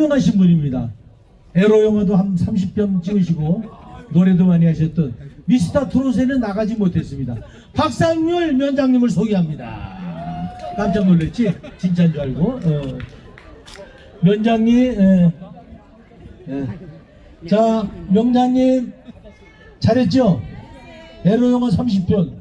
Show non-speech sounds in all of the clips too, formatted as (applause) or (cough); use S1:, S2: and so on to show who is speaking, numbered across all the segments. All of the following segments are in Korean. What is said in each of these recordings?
S1: 유명하신 분입니다. 에로 영화도 한 30편 찍으시고 노래도 많이 하셨던 미스터 트롯에는 나가지 못했습니다. 박상률 면장님을 소개합니다. 깜짝 놀랐지? 진짜인 줄 알고. 어. 면장님, 예. 예. 자, 명장님 잘했죠? 에로 영화 30편.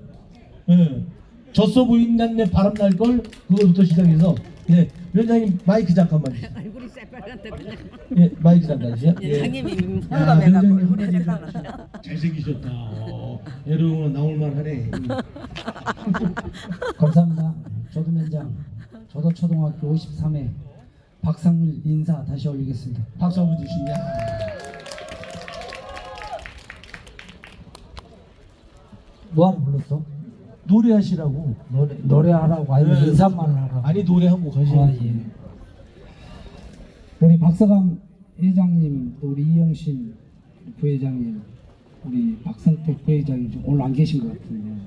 S1: 예. 젖소 부인 났네 바람 날걸 그거부터 시작해서 예. 면장님 마이크 잠깐만. (laughs)
S2: 얼굴이 새빨간데 그냥
S1: 예, 마이크 잠깐만요. 예.
S2: 장님이
S1: 야,
S2: 호감해갖고
S1: 면장님
S2: 얼굴이 새빨간데 (laughs)
S1: 잘생기셨다. 어, 여러분 나올 만 하네. 음. (laughs)
S3: 감사합니다. 저도 면장, 저도 초등학교 53회 박상률 인사 다시 올리겠습니다.
S1: 박수 한번 주시냐.
S3: 뭐하러 불렀어?
S1: 노래하시라고.
S3: 노래 노래하라고 아니면
S1: 네.
S3: 인사만 하라고?
S1: 아니 노래 한 곡 하시라고.
S3: 아, 예. 우리 박서감 회장님, 또 우리 이영신 부회장님, 우리 박성택 부회장님 좀 오늘 안 계신 것 같은데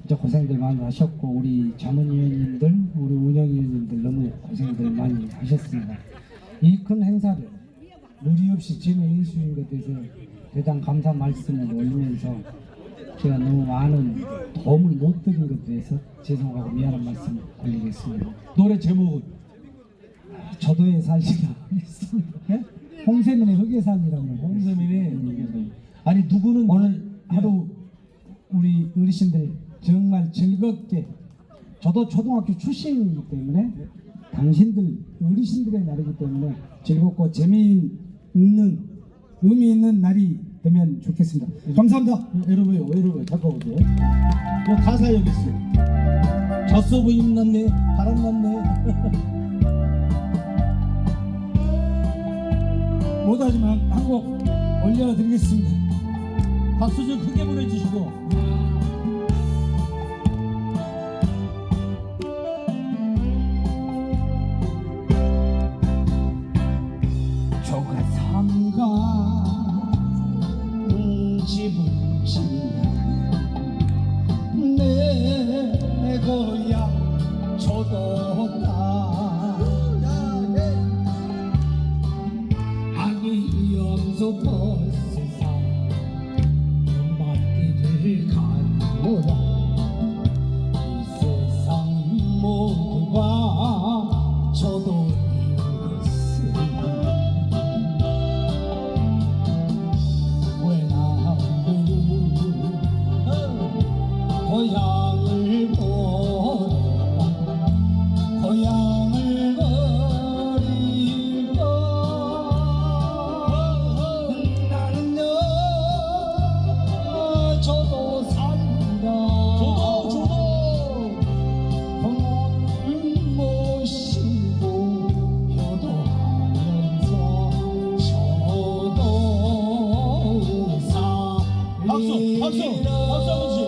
S3: 진짜 고생들 많이 하셨고 우리 자문위원님들, 우리 운영위원님들 너무 고생들 많이 하셨습니다. 이 큰 행사를 무리 없이 진행해 주신 것에 대해서 대단 감사 말씀을 올리면서 제가 너무 많은 도움을 못 드린 것에 대해서 죄송하고 미안한 말씀 올리겠습니다.
S1: 노래 제목은
S3: 저도의 있습니다. 예? 홍세민의 흑예산이라고
S1: 홍세민의 흑예산. 아니 누구는
S3: 오늘 하루 우리 어르신들 정말 즐겁게 저도 초등학교 출신이기 때문에 당신들 어르신들의 날이기 때문에 즐겁고 재미있는 의미 있는 날이 되면 좋겠습니다. 감사합니다.
S1: 여러분요, 여러분 잠깐 보세요. 요 가사 여기 있어요. 젖소 부인 났네 바람 났네. (laughs)
S3: 못하지만 한 곡 올려드리겠습니다.
S1: 박수 좀 크게 보내주시고.
S3: 조가 박수
S1: 박수 박수 한번